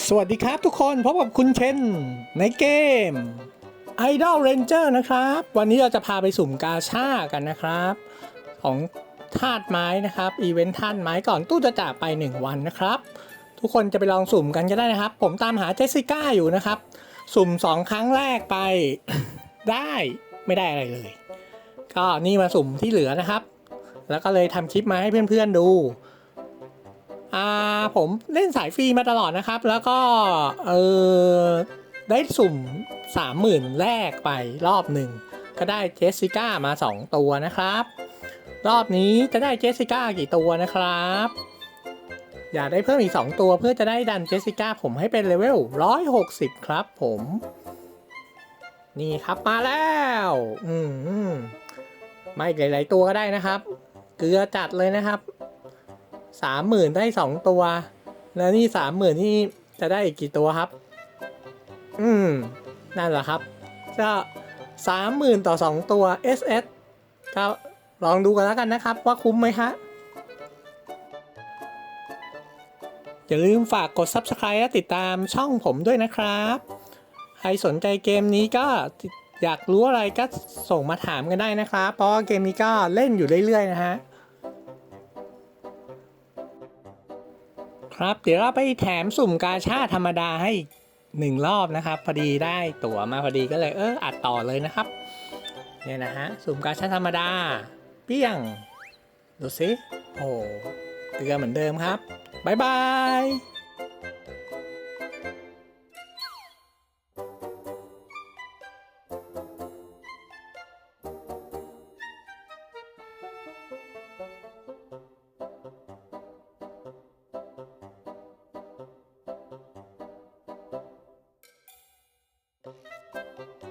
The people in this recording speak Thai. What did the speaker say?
สวัสดีครับทุกคนพบกับคุณเชนในเกม Idol Ranger นะครับ วันนี้เราจะพาไปสุ่มกาชากันนะครับ ของธาตุไม้นะครับอีเวนต์ธาตุไม้ก่อนตู้จะจากไป 1 วันนะครับ ทุกคนจะไปลองสุ่มกันก็ได้นะครับ ผมตามหาเจสสิก้าอยู่นะครับ สุ่ม 2 ครั้งแรกไป ได้ไม่ได้อะไรเลย ก็นี่มาสุ่มที่เหลือนะครับ แล้วก็เลยทำคลิปมาให้เพื่อนๆดู อ่าผมเล่นสายฟรีมาตลอดนะครับ แล้วก็เออได้สุ่มสามหมื่นแรกไปรอบหนึ่ง ก็ได้เจสสิก้ามา 2 ตัวนะครับ รอบนี้จะได้เจสสิก้ากี่ตัวนะครับ อยากได้เพิ่มอีก 2 ตัวเพื่อจะได้ดันเจสสิก้าผมให้เป็นเลเวล 160 ครับผม นี่ครับมาแล้ว อืมไม่หลาย ๆ ตัวก็ได้นะครับ เกลือจัดเลยนะครับ สามหมื่นได้สองตัว แล้วนี่สามหมื่นที่จะได้อีกกี่ตัวครับ อืม นั่นแหละครับ ก็สามหมื่นต่อสองตัว SS ก็ลองดูกันแล้วกันนะครับ ว่าคุ้มไหมฮะ อย่าลืมฝากกด Subscribe และติดตามช่องผมด้วยนะครับ ใครสนใจเกมนี้ก็อยากรู้อะไรก็ส่งมาถามกันได้นะครับ เพราะเกมนี้ก็เล่นอยู่เรื่อยๆนะฮะ ครับ เดี๋ยวเราไปแถมสุ่มกาชาธรรมดาให้หนึ่งรอบนะครับ พอดีได้ตั๋วมาพอดีก็เลยเอออัดต่อเลยนะครับ เนี่ยนะฮะสุ่มกาชาธรรมดา เปี้ยง ดูสิโอ้เกลือเหมือนเดิมครับ บ๊ายบาย Música